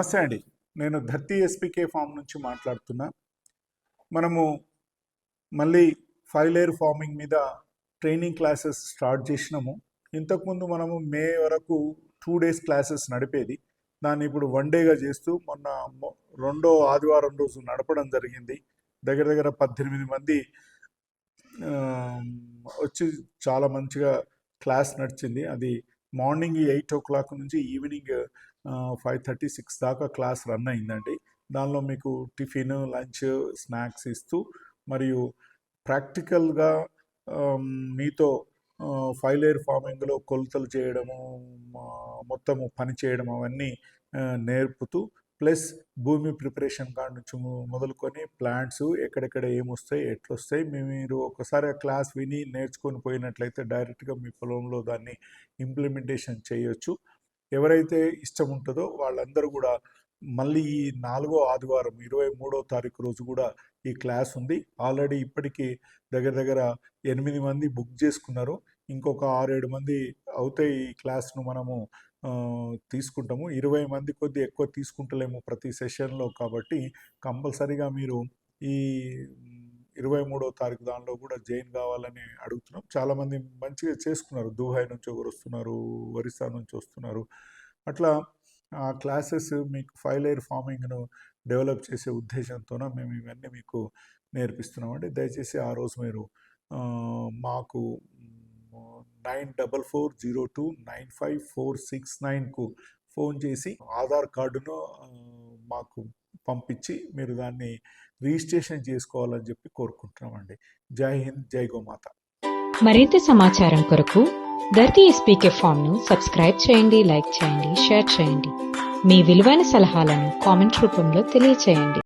నమస్తే అండి. నేను ధర్తీ ఎస్పీకే ఫామ్ నుంచి మాట్లాడుతున్నా. మనము మళ్ళీ ఫైవ్ లేయర్ ఫార్మింగ్ మీద ట్రైనింగ్ క్లాసెస్ స్టార్ట్ చేసినాము. ఇంతకుముందు మనము మే వరకు టూ డేస్ క్లాసెస్ నడిపేది. దాన్ని ఇప్పుడు వన్ డేగా చేస్తూ మొన్న రెండో ఆదివారం రోజు నడపడం జరిగింది. దగ్గర దగ్గర పద్దెనిమిది మంది వచ్చి చాలా మంచిగా క్లాస్ నడిచింది. అది మార్నింగ్ ఎయిట్ ఓ క్లాక్ నుంచి ఈవినింగ్ ఫైవ్ థర్టీ సిక్స్ దాకా క్లాస్ రన్ అయిందండి. దానిలో మీకు టిఫిన్ లంచ్ స్నాక్స్ ఇస్తూ మరియు ప్రాక్టికల్గా మీతో ఫైవ్ లేయర్ ఫార్మింగ్లో కొలతలు చేయడము మొత్తము పని చేయడం అవన్నీ నేర్పుతూ ప్లస్ భూమి ప్రిపరేషన్ కాడ నుంచి మొదలుకొని ప్లాంట్స్ ఎక్కడెక్కడ ఏమొస్తాయి ఎట్లొస్తాయి మీ- మీరు ఒకసారి ఆ క్లాస్ విని నేర్చుకొని పోయినట్లయితే డైరెక్ట్గా మీ పొలంలో దాన్ని ఇంప్లిమెంటేషన్ చేయొచ్చు. ఎవరైతే ఇష్టం ఉంటుందో వాళ్ళందరూ కూడా మళ్ళీ ఈ నాలుగో ఆదివారం ఇరవై మూడో తారీఖు రోజు కూడా ఈ క్లాస్ ఉంది. ఆల్రెడీ ఇప్పటికీ దగ్గర దగ్గర ఎనిమిది మంది బుక్ చేసుకున్నారు. ఇంకొక ఆరేడు మంది అవుతే ఈ క్లాస్ను మనము తీసుకుంటాము. ఇరవై మంది కొద్ది ఎక్కువ తీసుకుంటలేము ప్రతి సెషన్లో కాబట్టి కంపల్సరీగా మీరు ఈ ఇరవై మూడో తారీఖు దానిలో కూడా జైన్ కావాలని అడుగుతున్నాం. చాలామంది మంచిగా చేసుకున్నారు. దుహాయ్ నుంచి ఒకరు వస్తున్నారు? ఒరిస్సా నుంచి వస్తున్నారు. అట్లా ఆ క్లాసెస్ మీకు ఫైవ్ ఎయిర్ ఫార్మింగ్ను డెవలప్ చేసే ఉద్దేశంతోన మేము ఇవన్నీ మీకు నేర్పిస్తున్నామండి దయచేసి ఆ రోజు మీరు మాకు nine double four zero two nine five four six నైన్కు phone చేసి ఆధార్ కార్డును మాకు పంపించి మీరు దాన్ని రిజిస్ట్రేషన్ చేసుకోవాలని చెప్పి కోరుకుంటున్నామండి. జై హింద్ జై గోమాత. మరింత సమాచారం కొరకు ధర్తీ ఎస్పీకే ఫామ్ను సబ్స్క్రైబ్ చేయండి లైక్ చేయండి షేర్ చేయండి. మీ విలువైన సలహాలను కామెంట్ రూపంలో తెలియచేయండి.